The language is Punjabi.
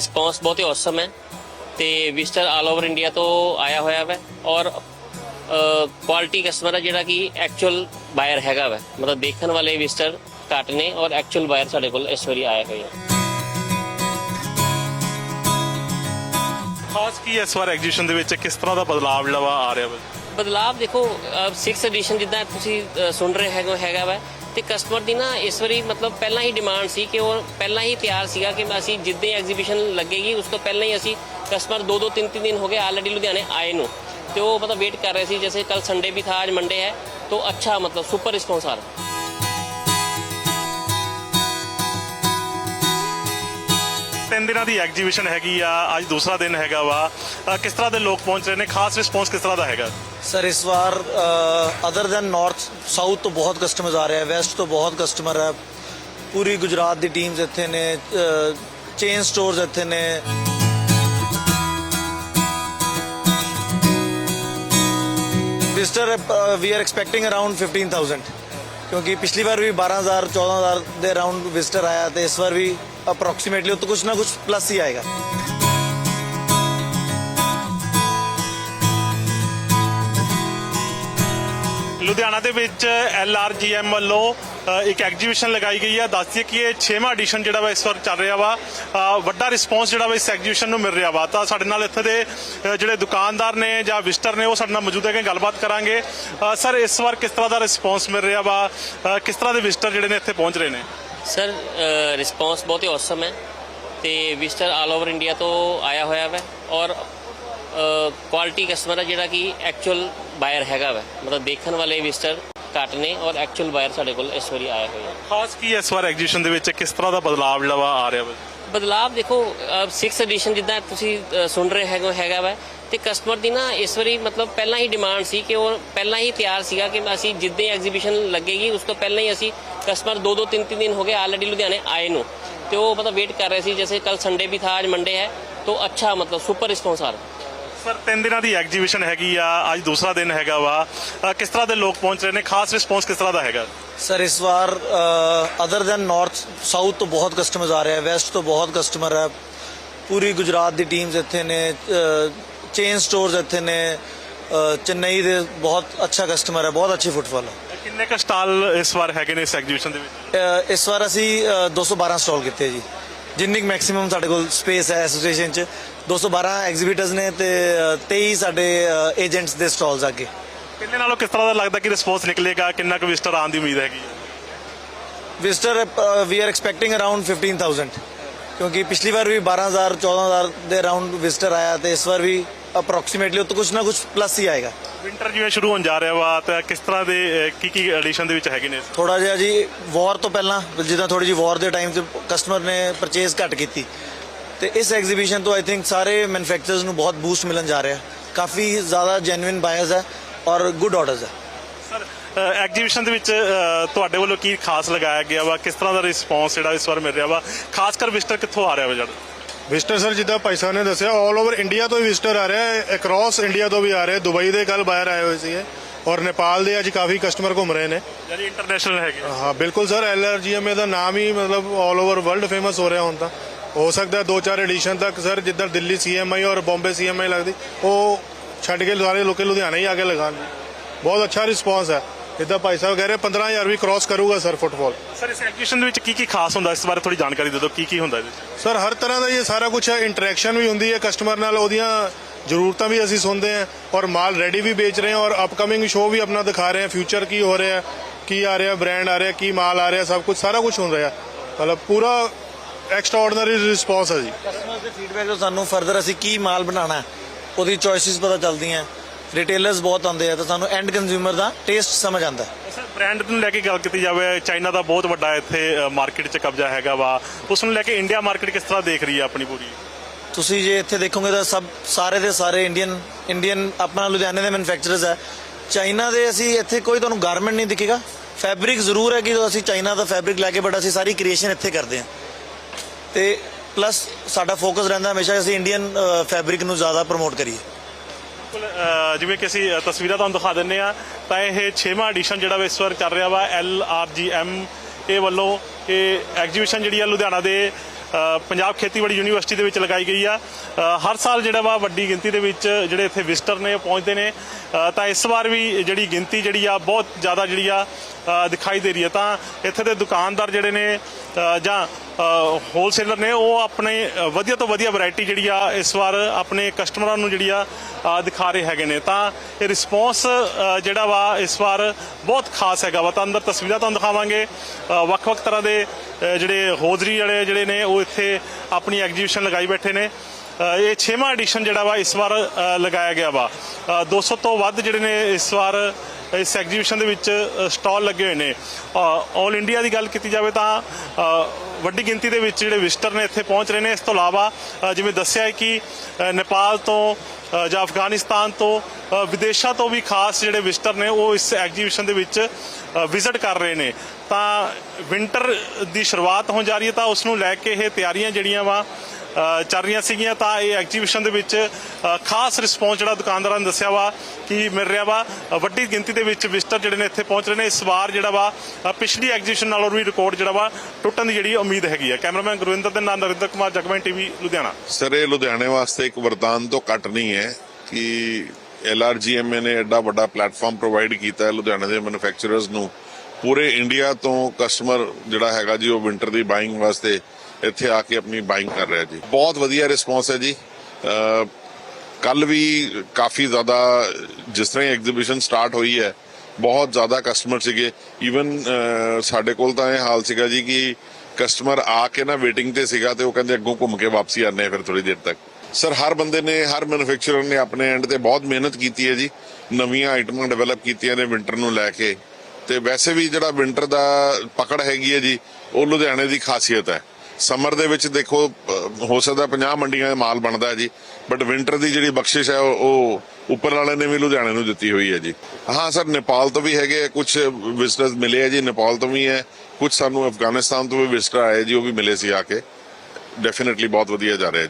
ਰਿਸਪੌਂਸ ਬਹੁਤ ਹੀ ਔਸਮ ਹੈ ਤੇ ਵਿਜ਼ਟਰ ਆਲ ਓਵਰ ਇੰਡੀਆ ਤੋਂ ਆਇਆ ਹੋਇਆ ਹੈ ਔਰ ਕੁਆਲਿਟੀ ਕਸਟਮਰ ਹੈ ਜਿਹੜਾ ਕਿ ਐਕਚੁਅਲ ਬਾਇਰ ਹੈਗਾ ਵਾ। ਮਤਲਬ ਦੇਖਣ ਵਾਲੇ ਵਿਜ਼ਟਰ ਘੱਟ ਨੇ ਔਰ ਐਕਚੁਅਲ ਬਾਇਰ ਸਾਡੇ ਕੋਲ ਇਸ ਵਾਰੀ ਆਏ ਹੋਏ ਆ। ਖਾਸ ਕੀ ਇਸ ਵਾਰ ਐਗਜੀਬਿਸ਼ਨ ਦੇ ਵਿੱਚ ਕਿਸ ਤਰ੍ਹਾਂ ਦਾ ਬਦਲਾਅ ਜਿਹੜਾ ਵਾ ਆ ਰਿਹਾ ਵਾ? ਬਦਲਾਵ ਦੇਖੋ 6th ਐਡੀਸ਼ਨ ਜਿੱਦਾਂ ਤੁਸੀਂ ਸੁਣ ਰਹੇ ਹੈਗੇ ਹੈਗਾ ਵਾ ਤੇ ਕਸਟਮਰ ਦੀ ਨਾ ਇਸ ਵਾਰੀ ਮਤਲਬ ਪਹਿਲਾਂ ਹੀ ਡਿਮਾਂਡ ਸੀ ਕਿ ਉਹ ਪਹਿਲਾਂ ਹੀ ਤਿਆਰ ਸੀਗਾ ਕਿ ਅਸੀਂ ਜਿੱਦਾਂ ਐਗਜ਼ੀਬਿਸ਼ਨ ਲੱਗੇਗੀ ਉਸ ਤੋਂ ਪਹਿਲਾਂ ਹੀ ਅਸੀਂ ਕਸਟਮਰ ਦੋ ਦੋ ਤਿੰਨ ਤਿੰਨ ਦਿਨ ਹੋ ਗਏ ਆਲਰੇਡੀ ਲੁਧਿਆਣੇ ਆਏ ਨੂੰ ਤੇ ਉਹ ਮਤਲਬ ਵੇਟ ਕਰ ਰਹੇ ਸੀ ਜੈਸੇ ਕੱਲ ਸੰਡੇ ਵੀ ਥਾ ਅੱਜ ਮੰਡੇ ਹੈ तो अच्छा मतलब सुपर रिस्पॉन्स आ रहा है ਤਿੰਨ ਦਿਨਾਂ ਦੀ ਐਗਜੀਬਿਸ਼ਨ ਹੈਗੀ ਆ, ਅੱਜ ਦੂਸਰਾ ਦਿਨ ਹੈਗਾ ਵਾ। ਕਿਸ ਤਰ੍ਹਾਂ ਦੇ ਲੋਕ ਪਹੁੰਚ ਰਹੇ ਨੇ? ਖਾਸ ਰਿਸਪੌਂਸ ਕਿਸ ਤਰ੍ਹਾਂ ਦਾ ਹੈਗਾ? ਸਰ, ਇਸ ਵਾਰ ਅਦਰ ਦੈਨ ਨਾਰਥ ਸਾਊਥ ਤੋਂ ਬਹੁਤ ਕਸਟਮਰਸ ਆ ਰਹੇ ਹੈ ਵੈਸਟ ਤੋਂ ਬਹੁਤ ਕਸਟਮਰ ਹੈ ਪੂਰੀ ਗੁਜਰਾਤ ਦੀ ਟੀਮਸ ਇੱਥੇ ਨੇ ਚੇਨ ਸਟੋਰਸ ਇੱਥੇ ਨੇ। Visitor we are expecting around 15000 ਕਿਉਂਕਿ ਪਿਛਲੀ ਵਾਰ ਵੀ 12000 14000 ਦੇ ਅਰਾਊਂਡ ਵਿਜ਼ਟਰ ਆਇਆ ਤੇ ਇਸ ਵਾਰ ਵੀ ਅਪਰੋਕਸੀਮੇਟਲੀ ਉਹ ਤੋਂ ਕੁਝ ਨਾ ਕੁਝ ਪਲੱਸ ਹੀ ਆਏਗਾ। ਲੁਧਿਆਣਾ ਦੇ ਵਿੱਚ ਐਲਆਰਜੀਐਮ ਵੱਲੋਂ ਅ, ਇੱਕ ਐਗਜੀਬਿਸ਼ਨ ਲਗਾਈ ਗਈ ਹੈ ਦੱਸਦੀਏ ਕਿ ਇਹ 6ਵਾਂ ਐਡੀਸ਼ਨ ਜਿਹੜਾ ਵਾ ਇਸ ਵਾਰ ਚੱਲ ਰਿਹਾ ਵਾ। ਅ, ਵੱਡਾ ਰਿਸਪੌਂਸ ਜਿਹੜਾ ਵਾ ਇਸ ਐਗਜੀਬਿਸ਼ਨ ਨੂੰ ਮਿਲ ਰਿਹਾ ਵਾ। ਤਾਂ ਸਾਡੇ ਨਾਲ ਇੱਥੇ ਦੇ ਅ, ਜਿਹੜੇ ਦੁਕਾਨਦਾਰ ਨੇ ਜਾਂ ਵਿਜ਼ਟਰ ਨੇ ਉਹ ਸਾਡੇ ਨਾਲ ਮੌਜੂਦ ਹੈਗੇ ਗੱਲਬਾਤ ਕਰਾਂਗੇ। ਅ, ਸਰ ਇਸ ਵਾਰ ਕਿਸ ਤਰ੍ਹਾਂ ਦਾ ਰਿਸਪੌਂਸ ਮਿਲ ਰਿਹਾ ਵਾ? ਅ, ਕਿਸ ਤਰ੍ਹਾਂ ਦੇ ਵਿਜ਼ਟਰ ਜਿਹੜੇ ਨੇ ਇੱਥੇ ਪਹੁੰਚ ਰਹੇ ਨੇ? ਸਰ ਰਿਸਪੌਂਸ ਬਹੁਤ ਹੀ ਔਸਮ ਹੈ ਤੇ ਵਿਜ਼ਟਰ ਆਲ ਓਵਰ ਇੰਡੀਆ ਤੋਂ ਆਇਆ ਹੋਇਆ ਹੈ ਔਰ ਕੁਆਲਿਟੀ ਕਸਟਮਰ ਹੈ ਜਿਹੜਾ ਕਿ ਐਕਚੁਅਲ ਬਾਇਰ ਹੈਗਾ ਵਾ। ਮਤਲਬ ਦੇਖਣ ਵਾਲੇ ਵਿਜ਼ਟਰ ਘੱਟ ਨੇ ਔਰ ਐਕਚੁਅਲ ਬਾਇਰ ਸਾਡੇ ਕੋਲ ਇਸ ਵਾਰੀ ਆਏ ਹੋਏ ਆ ਖਾਸ ਕੀ ਇਸ ਵਾਰ ਐਗਜੀਬਿਸ਼ਨ ਦੇ ਵਿੱਚ? ਕਿਸ ਤਰ੍ਹਾਂ ਦਾ ਬਦਲਾਅ ਜਿਹੜਾ ਵਾ ਆ ਰਿਹਾ ਵਾ? ਬਦਲਾਵ ਦੇਖੋ 6th ਐਡੀਸ਼ਨ ਜਿੱਦਾਂ ਤੁਸੀਂ ਸੁਣ ਰਹੇ ਹੈਗੇ ਹੈਗਾ ਵਾ ਤੇ ਕਸਟਮਰ ਦੀ ਨਾ ਇਸ ਵਾਰੀ ਮਤਲਬ ਪਹਿਲਾਂ ਹੀ ਡਿਮਾਂਡ ਸੀ ਕਿ ਉਹ ਪਹਿਲਾਂ ਹੀ ਤਿਆਰ ਸੀਗਾ ਕਿ ਅਸੀਂ ਜਿੱਦਾਂ ਐਗਜ਼ੀਬਿਸ਼ਨ ਲੱਗੇਗੀ ਉਸ ਤੋਂ ਪਹਿਲਾਂ ਹੀ ਅਸੀਂ ਕਸਟਮਰ ਦੋ ਦੋ ਤਿੰਨ ਤਿੰਨ ਦਿਨ ਹੋ ਗਏ ਆਲਰੇਡੀ ਲੁਧਿਆਣੇ ਆਏ ਨੂੰ ਤੇ ਉਹ ਮਤਲਬ ਵੇਟ ਕਰ ਰਹੇ ਸੀ ਜੈਸੇ ਕੱਲ ਸੰਡੇ ਵੀ ਥਾ ਅੱਜ ਮੰਡੇ ਹੈ तो अच्छा मतलब सुपर रिस्पॉन्स आ रहा है ਸਰ ਤਿੰਨ ਦਿਨਾਂ ਦੀ ਐਗਜੀਬਿਸ਼ਨ ਹੈਗੀ ਆ ਅੱਜ ਦੂਸਰਾ ਦਿਨ ਹੈਗਾ ਵਾ ਅ, ਕਿਸ ਤਰ੍ਹਾਂ ਦੇ ਲੋਕ ਪਹੁੰਚ ਰਹੇ ਨੇ ਖਾਸ ਰਿਸਪੌਂਸ ਕਿਸ ਤਰ੍ਹਾਂ ਦਾ ਹੈਗਾ ਸਰ ਇਸ ਵਾਰ ਅਦਰ ਦੈਨ ਨਾਰਥ ਸਾਊਥ ਤੋਂ ਬਹੁਤ ਕਸਟਮਰਸ ਆ ਰਹੇ ਹੈ ਵੈਸਟ ਤੋਂ ਬਹੁਤ ਕਸਟਮਰ ਹੈ ਪੂਰੀ ਗੁਜਰਾਤ ਦੀ ਟੀਮਸ ਇੱਥੇ ਨੇ ਚੇਨ ਸਟੋਰਸ ਇੱਥੇ ਨੇ ਚੇਨਈ ਦੇ ਬਹੁਤ ਅੱਛਾ ਕਸਟਮਰ ਹੈ ਬਹੁਤ ਅੱਛੀ ਫੁੱਟਫਾਲ ਹੈ। ਕਿੰਨੇ ਕ ਸਟਾਲ ਇਸ ਵਾਰ ਹੈਗੇ ਨੇ ਇਸ ਐਗਜੀਬਿਸ਼ਨ ਦੇ ਵਿੱਚ? ਇਸ ਵਾਰ ਅਸੀਂ ਅ, 212 ਸਟਾਲ ਕੀਤੇ ਜੀ। ਜਿੰਨੀ ਮੈਕਸਿਮਮ ਸਾਡੇ ਕੋਲ ਸਪੇਸ ਹੈ ਐਸੋਸੀਏਸ਼ਨ ਚ 212 ਐਗਜ਼ੀਬਿਟਰਸ ਨੇ ਤੇ ਅ, 23 ਸਾਡੇ ਏਜੰਟਸ ਦੇ ਸਟਾਲਸ ਅੱਗੇ। ਕਿੰਨੇ ਨਾਲੋਂ ਕਿਸ ਤਰ੍ਹਾਂ ਦਾ ਲੱਗਦਾ ਕਿ ਰਿਸਪੌਂਸ ਨਿਕਲੇਗਾ? ਕਿੰਨਾ ਕੁ ਵਿਜ਼ਟਰ ਆਉਣ ਦੀ ਉਮੀਦ ਹੈਗੀ? ਹੈ visitor we are expecting around 15000 ਕਿਉਂਕਿ ਪਿਛਲੀ ਵਾਰ ਵੀ 12000 14000 ਦੇ ਅਰਾਊਂਡ ਵਿਜ਼ਟਰ ਆਇਆ ਤੇ ਇਸ ਵਾਰ ਵੀ ਅਪਰੋਕਸੀਮੇਟਲੀ ਉਹ ਤੋਂ ਕੁਝ ਨਾ ਕੁਝ ਪਲੱਸ ਹੀ ਆਏਗਾ। ਵਿੰਟਰ ਜਿਵੇਂ ਸ਼ੁਰੂ ਹੋਣ ਜਾ ਰਿਹਾ ਵਾ ਤਾਂ ਕਿਸ ਤਰ੍ਹਾਂ ਦੇ ਕੀ ਕੀ ਐਡੀਸ਼ਨ ਦੇ ਵਿੱਚ ਹੈਗੇ ਨੇ ਥੋੜਾ ਜਿਹਾ ਜੀ ਵਾਰ ਤੋਂ ਪਹਿਲਾਂ ਜਿੱਦਾਂ ਥੋੜੀ ਜੀ ਵਾਰ ਦੇ ਟਾਈਮ ਤੇ ਕਸਟਮਰ ਨੇ ਪਰਚੇਸ ਘੱਟ ਕੀਤੀ। ਤੇ ਇਸ ਐਗਜ਼ੀਬਿਸ਼ਨ ਤੋਂ ਆਈ ਥਿੰਕ ਸਾਰੇ ਮੈਨੂਫੈਕਚਰਰਸ ਨੂੰ ਬਹੁਤ ਬੂਸਟ ਮਿਲਣ ਜਾ ਰਿਹਾ। ਕਾਫੀ ਜ਼ਿਆਦਾ ਜੈਨੂਇਨ ਬਾਇਰਸ ਹੈ ਔਰ ਗੁੱਡ ਆਰਡਰਸ ਹੈ। ਸਰ ਐਗਜੀਬਿਸ਼ਨ ਦੇ ਵਿੱਚ ਤੁਹਾਡੇ ਵੱਲੋਂ ਕੀ ਖਾਸ ਲਗਾਇਆ ਗਿਆ ਵਾ? ਕਿਸ ਤਰ੍ਹਾਂ ਦਾ ਰਿਸਪੌਂਸ ਜਿਹੜਾ ਇਸ ਵਾਰ ਮਿਲ ਰਿਹਾ ਵਾ? ਖਾਸ ਕਰ ਵਿਜ਼ਟਰ ਕਿੱਥੋਂ ਆ ਰਿਹਾ ਵਾ ਜਿਹੜਾ ਵਿਜ਼ਟਰ ਸਰ ਜਿੱਦਾਂ ਭਾਈ ਸਾਹਿਬ ਨੇ ਦੱਸਿਆ 올 ਓਵਰ ਇੰਡੀਆ ਤੋਂ ਹੀ ਵਿਜ਼ਟਰ ਆ ਰਿਹਾ ਹੈ। ਅਕ੍ਰੋਸ ਇੰਡੀਆ ਤੋਂ ਵੀ ਆ ਰਹੇ ਦੁਬਈ ਦੇ ਕੱਲ ਬਾਹਰ ਆਏ ਹੋਏ ਸੀਗੇ। ਔਰ ਨੇਪਾਲ ਦੇ ਅੱਜ ਕਾਫੀ ਕਸਟਮਰ ਘੁੰਮ ਰਹੇ ਨੇ। ਯਾਨੀ ਇੰਟਰਨੈਸ਼ਨਲ ਹੈਗੇ ਹਾਂ ਬਿਲਕੁਲ ਸਰ ਐਲਆਰਜੀਐਮ ਦਾ ਨਾਮ ਹੀ ਮਤਲਬ 올 ਓਵਰ ਵਰਲਡ ਫੇਮਸ ਹੋ ਰਿਹਾ ਹੁਣ ਤਾਂ। ਹੋ ਸਕਦਾ ਦੋ ਚਾਰ ਐਡੀਸ਼ਨ ਤੱਕ ਸਰ ਜਿੱਦਾਂ ਦਿੱਲੀ ਸੀਐਮਆਈ ਔਰ ਬੰਬੇ ਸੀਐਮਆਈ ਲੱਗਦੀ ਉਹ ਛੱਡ ਕੇ ਸਾਰੇ ਲੋਕੇ ਲੁਧਿਆਣਾ ਹੀ ਆ ਕੇ ਲਗਾਉਣ। ਬਹੁਤ ਅੱਛਾ ਰਿਸਪੌਂਸ ਹੈ। ਜਿੱਦਾਂ ਭਾਈ ਸਾਹਿਬ ਕਹਿ ਰਹੇ 15000 ਵੀ ਕ੍ਰਾਸ ਕਰੂਗਾ ਸਰ ਫੁੱਟਬਾਲ ਸਰ ਇਸ ਐਗਜੀਬਿਸ਼ਨ ਦੇ ਵਿੱਚ ਕੀ ਕੀ ਖਾਸ ਹੁੰਦਾ? ਇਸ ਬਾਰੇ ਥੋੜੀ ਜਾਣਕਾਰੀ ਦੇ ਦਿਓ ਕੀ ਕੀ ਹੁੰਦਾ ਇਹਦੇ ਵਿੱਚ? ਸਰ ਹਰ ਤਰ੍ਹਾਂ ਦਾ ਇਹ ਸਾਰਾ ਕੁਝ ਹੈ ਇੰਟਰੈਕਸ਼ਨ ਵੀ ਹੁੰਦੀ ਹੈ ਕਸਟਮਰ ਨਾਲ ਉਹਦੀਆਂ ਜ਼ਰੂਰਤਾਂ ਵੀ ਅਸੀਂ ਸੁਣਦੇ ਹਾਂ ਔਰ ਮਾਲ ਰੈਡੀ ਵੀ ਵੇਚ ਰਹੇ ਹਾਂ ਔਰ ਅਪਕਮਿੰਗ ਸ਼ੋਅ ਵੀ ਆਪਣਾ ਦਿਖਾ ਰਹੇ ਹਾਂ ਫਿਊਚਰ ਕੀ ਹੋ ਰਿਹਾ ਕੀ ਆ ਰਿਹਾ ਬ੍ਰਾਂਡ ਆ ਰਿਹਾ ਕੀ ਮਾਲ ਆ ਰਿਹਾ ਸਭ ਕੁਝ ਸਾਰਾ ਕੁਝ ਹੋ। ਰਿਹਾ ਮਤਲਬ ਪੂਰਾ ਐਕਸਟਰਾਆਰਡਨਰੀ ਰਿਸਪੌਂਸ ਹੈ ਜੀ। ਕਸਟਮਰ ਦੇ ਫੀਡਬੈਕ ਤੋਂ ਸਾਨੂੰ ਫਰਦਰ ਅਸੀਂ ਕੀ ਮਾਲ ਬਣਾਉਣਾ ਉਹਦੀ ਚੋਇਸਿਸ ਪਤਾ ਚੱਲਦੀਆਂ ਰਿਟੇਲਰਸ ਬਹੁਤ ਆਉਂਦੇ ਆ ਤਾਂ ਸਾਨੂੰ ਐਂਡ ਕੰਜ਼ਿਊਮਰ ਦਾ ਟੇਸਟ ਸਮਝ ਆਉਂਦਾ ਹੈ। ਸਰ ਬ੍ਰਾਂਡ ਨੂੰ ਲੈ ਕੇ ਗੱਲ ਕੀਤੀ ਜਾਵੇ ਚਾਈਨਾ ਦਾ ਬਹੁਤ ਵੱਡਾ ਇੱਥੇ ਮਾਰਕੀਟ 'ਚ ਕਬਜ਼ਾ ਹੈਗਾ ਵਾ। ਉਸ ਨੂੰ ਲੈ ਕੇ ਇੰਡੀਆ ਮਾਰਕੀਟ ਕਿਸ ਤਰ੍ਹਾਂ ਦੇਖ ਰਹੀ ਹੈ ਆਪਣੀ ਪੂਰੀ? ਤੁਸੀਂ ਜੇ ਇੱਥੇ ਦੇਖੋਗੇ ਤਾਂ ਸਭ ਸਾਰੇ ਦੇ ਸਾਰੇ ਇੰਡੀਅਨ ਇੰਡੀਅਨ ਆਪਣਾ ਲੁਧਿਆਣੇ ਦੇ ਮੈਨੂਫੈਕਚਰਰਸ ਹੈ ਚਾਈਨਾ ਦੇ ਅਸੀਂ ਇੱਥੇ ਕੋਈ ਤੁਹਾਨੂੰ ਗਾਰਮੈਂਟ ਨਹੀਂ ਦਿਖੇਗਾ। ਫੈਬਰਿਕ ਜ਼ਰੂਰ ਹੈ ਕਿ ਅਸੀਂ ਚਾਈਨਾ ਦਾ ਫੈਬਰਿਕ ਲੈ ਕੇ ਬਟ ਅਸੀਂ ਸਾਰੀ ਕ੍ਰੀਏਸ਼ਨ ਇੱਥੇ ਕਰਦੇ ਹਾਂ। ਤੇ ਪਲੱਸ ਸਾਡਾ ਫੋਕਸ ਰਹਿੰਦਾ ਹਮੇਸ਼ਾ ਅਸੀਂ ਇੰਡੀਅਨ ਫੈਬਰਿਕ ਨੂੰ ਜ਼ਿਆਦਾ ਪ੍ਰਮੋਟ ਕਰੀਏ। ਬਿਲਕੁਲ ਜਿਵੇਂ ਕਿ ਅਸੀਂ ਤਸਵੀਰਾਂ ਤੁਹਾਨੂੰ ਦਿਖਾ ਦਿੰਨੇ ਆ ਤਾਂ ਇਹ 6ਵਾਂ ਐਡੀਸ਼ਨ ਜਿਹੜਾ ਵਾ ਇਸ ਵਾਰ ਚੱਲ ਰਿਹਾ ਵਾ, ਐਲ ਆਰ ਜੀ ਐਮ ਇਹ ਵੱਲੋਂ ਇਹ ਐਗਜੀਬਿਸ਼ਨ ਜਿਹੜੀ ਆ ਲੁਧਿਆਣਾ ਦੇ ਪੰਜਾਬ ਖੇਤੀਬਾੜੀ ਯੂਨੀਵਰਸਿਟੀ ਦੇ ਵਿੱਚ ਲਗਾਈ ਗਈ ਆ। ਹਰ ਸਾਲ ਜਿਹੜਾ ਵਾ ਵੱਡੀ ਗਿਣਤੀ ਦੇ ਵਿੱਚ ਜਿਹੜੇ ਇੱਥੇ ਵਿਜ਼ਟਰ ਨੇ, ਉਹ ਪਹੁੰਚਦੇ ਨੇ। ਤਾਂ ਇਸ ਵਾਰ ਵੀ ਜਿਹੜੀ ਗਿਣਤੀ ਜਿਹੜੀ ਆ, ਬਹੁਤ ਜ਼ਿਆਦਾ ਜਿਹੜੀ ਆ ਦਿਖਾਈ ਦੇ ਰਹੀ ਹੈ ਤਾਂ ਇੱਥੇ ਦੇ ਦੁਕਾਨਦਾਰ ਜਿਹੜੇ ਨੇ ਜਾਂ ਹੋਲਸੇਲਰ ਨੇ, ਉਹ ਆਪਣੇ ਵਧੀਆ ਤੋਂ ਵਧੀਆ ਵੈਰਾਈਟੀ ਜਿਹੜੀ ਆ, ਇਸ ਵਾਰ ਆਪਣੇ ਕਸਟਮਰਾਂ ਨੂੰ ਜਿਹੜੀ ਆ ਦਿਖਾ ਰਹੇ ਹੈਗੇ ਨੇ। ਤਾਂ ਇਹ ਰਿਸਪੌਂਸ ਜਿਹੜਾ ਵਾ, ਇਸ ਵਾਰ ਬਹੁਤ ਖਾਸ ਹੈਗਾ ਵਾ। ਤਾਂ ਅੰਦਰ ਤਸਵੀਰਾਂ ਤੁਹਾਨੂੰ ਦਿਖਾਵਾਂਗੇ। ਵੱਖ-ਵੱਖ ਤਰ੍ਹਾਂ ਦੇ ਜਿਹੜੇ ਹੋਜ਼ਰੀ ਵਾਲੇ ਜਿਹੜੇ ਨੇ, ਉਹ ਇੱਥੇ ਆਪਣੀ ਐਗਜੀਬਿਸ਼ਨ ਲਗਾਈ ਬੈਠੇ ਨੇ। ਇਹ 6ਵਾਂ ਐਡੀਸ਼ਨ ਜਿਹੜਾ ਵਾ ਇਸ ਵਾਰ ਲਗਾਇਆ ਗਿਆ ਵਾ। ਅ, 200 ਤੋਂ ਵੱਧ ਜਿਹੜੇ ਨੇ ਇਸ ਵਾਰ ਇਸ ਐਗਜੀਬਿਸ਼ਨ ਦੇ ਵਿੱਚ ਸਟਾਲ ਲੱਗੇ ਹੋਏ ਨੇ। ਆਲ ਇੰਡੀਆ ਦੀ ਗੱਲ ਕੀਤੀ ਜਾਵੇ ਤਾਂ ਵੱਡੀ ਗਿਣਤੀ ਦੇ ਵਿੱਚ ਜਿਹੜੇ ਵਿਜ਼ਟਰ ਨੇ ਇੱਥੇ ਪਹੁੰਚ ਰਹੇ ਨੇ। ਇਸ ਤੋਂ ਇਲਾਵਾ ਜਿਵੇਂ ਦੱਸਿਆ ਹੈ ਕਿ ਨੇਪਾਲ ਤੋਂ ਜਾਂ ਅਫਗਾਨਿਸਤਾਨ ਤੋਂ ਵਿਦੇਸ਼ਾਂ ਤੋਂ ਵੀ ਖਾਸ ਜਿਹੜੇ ਵਿਜ਼ਟਰ ਨੇ, ਉਹ ਇਸ ਐਗਜੀਬਿਸ਼ਨ ਦੇ ਵਿੱਚ ਵਿਜ਼ਿਟ ਕਰ ਰਹੇ ਨੇ। ਤਾਂ ਵਿੰਟਰ ਦੀ ਸ਼ੁਰੂਆਤ ਹੋਣ ਜਾ ਰਹੀ ਹੈ ਤਾਂ ਉਸ ਨੂੰ ਲੈ ਕੇ ਇਹ ਤਿਆਰੀਆਂ ਜਿਹੜੀਆਂ ਵਾ ਚੱਲ ਰਹੀਆਂ ਸੀਗੀਆਂ। ਤਾਂ ਇਹ ਐਗਜੀਬਿਸ਼ਨ ਦੇ ਵਿੱਚ ਖਾਸ ਰਿਸਪੌਂਸ ਜਿਹੜਾ ਦੁਕਾਨਦਾਰਾਂ ਨੇ ਦੱਸਿਆ ਵਾ ਕਿ ਮਿਲ ਰਿਹਾ ਵਾ। ਵੱਡੀ ਗਿਣਤੀ ਦੇ ਵਿੱਚ ਵਿਜ਼ਟਰ ਜਿਹੜੇ ਨੇ ਇੱਥੇ ਪਹੁੰਚ ਰਹੇ ਨੇ। ਇਸ ਵਾਰ ਜਿਹੜਾ ਵਾ ਪਿਛਲੀ ਐਗਜੀਬਿਸ਼ਨ ਨਾਲੋਂ ਵੀ ਰਿਕਾਰਡ ਜਿਹੜਾ ਵਾ, ਟੁੱਟਣ ਦੀ ਜਿਹੜੀ ਉਮੀਦ ਹੈਗੀ ਆ। ਕੈਮਰਾਮੈਨ ਗੁਰਵਿੰਦਰ ਦੇ ਨਾਲ ਨਰਿੰਦਰ ਕੁਮਾਰ, ਜਗਮੈਨ ਟੀਵੀ, ਲੁਧਿਆਣਾ। ਸਰ ਇਹ ਲੁਧਿਆਣੇ ਵਾਸਤੇ ਇੱਕ ਵਰਦਾਨ ਤੋਂ ਘੱਟ ਨਹੀਂ ਹੈ। ਕਿ ਐਲਆਰਜੀਐਮਏ ਨੇ ਐਡਾ ਵੱਡਾ ਪਲੇਟਫਾਰਮ ਪ੍ਰੋਵਾਈਡ ਕੀਤਾ ਹੈ ਲੁਧਿਆਣੇ ਦੇ ਮੈਨੂਫੈਕਚਰਰਸ ਨੂੰ। ਪੂਰੇ ਇੰਡੀਆ ਤੋਂ ਕਸਟਮਰ ਜਿਹੜਾ ਹੈਗਾ ਜੀ, ਉਹ ਵਿੰਟਰ ਦੀ ਬਾਇੰਗ ਵਾਸਤੇ ਇੱਥੇ ਆ ਕੇ ਆਪਣੀ ਬਾਇੰਗ ਕਰ ਰਿਹਾ ਜੀ। ਬਹੁਤ ਵਧੀਆ ਰਿਸਪੌਂਸ ਹੈ ਜੀ। ਕੱਲ ਵੀ ਕਾਫੀ ਜ਼ਿਆਦਾ ਜਿਸ ਤਰ੍ਹਾਂ ਐਗਜ਼ੀਬਿਸ਼ਨ ਸਟਾਰਟ ਹੋਈ ਹੈ, ਬਹੁਤ ਜ਼ਿਆਦਾ ਕਸਟਮਰ ਸੀਗੇ। ਈਵਨ ਸਾਡੇ ਕੋਲ ਤਾਂ ਇਹ ਹਾਲ ਸੀਗਾ ਜੀ ਕਿ ਕਸਟਮਰ ਆ ਕੇ ਨਾ ਵੇਟਿੰਗ ਤੇ ਸੀਗਾ ਤੇ ਉਹ ਕਹਿੰਦੇ ਅੱਗੋਂ ਘੁੰਮ ਕੇ ਵਾਪਸੀ ਆਨੇ ਫਿਰ ਥੋੜੀ ਦੇਰ ਤੱਕ। ਸਰ ਹਰ ਬੰਦੇ ਨੇ ਹਰ ਮੈਨੂਫੈਕਚਰਰ ਨੇ ਆਪਣੇ ਐਂਡ ਤੇ ਬਹੁਤ ਮਿਹਨਤ ਕੀਤੀ ਹੈ ਜੀ। ਨਵੀਆਂ ਆਈਟਮਾਂ ਡਿਵੈਲਪ ਕੀਤੀਆਂ ਨੇ ਵਿੰਟਰ ਨੂੰ ਲੈ ਕੇ। ਤੇ ਵੈਸੇ ਵੀ ਜਿਹੜਾ ਵਿੰਟਰ ਦਾ ਪਕੜ ਹੈਗੀ ਹੈ ਜੀ ਉਹ ਲੁਧਿਆਣੇ ਦੀ ਖਾਸੀਅਤ ਹੈ। ਸਮਰ ਦੇ ਵਿੱਚ ਦੇਖੋ ਅਹ, ਹੋ ਸਕਦਾ 50 ਮੰਡੀਆਂ ਦਾ ਮਾਲ ਬਣਦਾ ਹੈ ਜੀ। ਬਟ ਵਿੰਟਰ ਦੀ ਜਿਹੜੀ ਬਖਸ਼ਿਸ਼ ਹੈ ਉਹ ਉਹ ਉੱਪਰ ਵਾਲੇ ਨੇ ਵੀ ਲੁਧਿਆਣੇ ਨੂੰ ਦਿੱਤੀ ਹੋਈ ਹੈ ਜੀ। ਹਾਂ ਸਰ ਨੇਪਾਲ ਤੋਂ ਵੀ ਹੈਗੇ ਕੁਝ ਵਿਜ਼ਟਰਸ ਮਿਲੇ ਹੈ ਜੀ ਨੇਪਾਲ ਤੋਂ ਵੀ ਹੈ। ਕੁਝ ਸਾਨੂੰ ਅਫਗਾਨਿਸਤਾਨ ਤੋਂ ਵੀ ਵਿਜ਼ਟਰ ਆਏ ਜੀ ਉਹ ਵੀ ਮਿਲੇ ਸੀ ਆ ਕੇ। ਡੈਫੀਨਿਟਲੀ ਬਹੁਤ ਵਧੀਆ ਜਾ ਰਿਹਾ ਜੀ।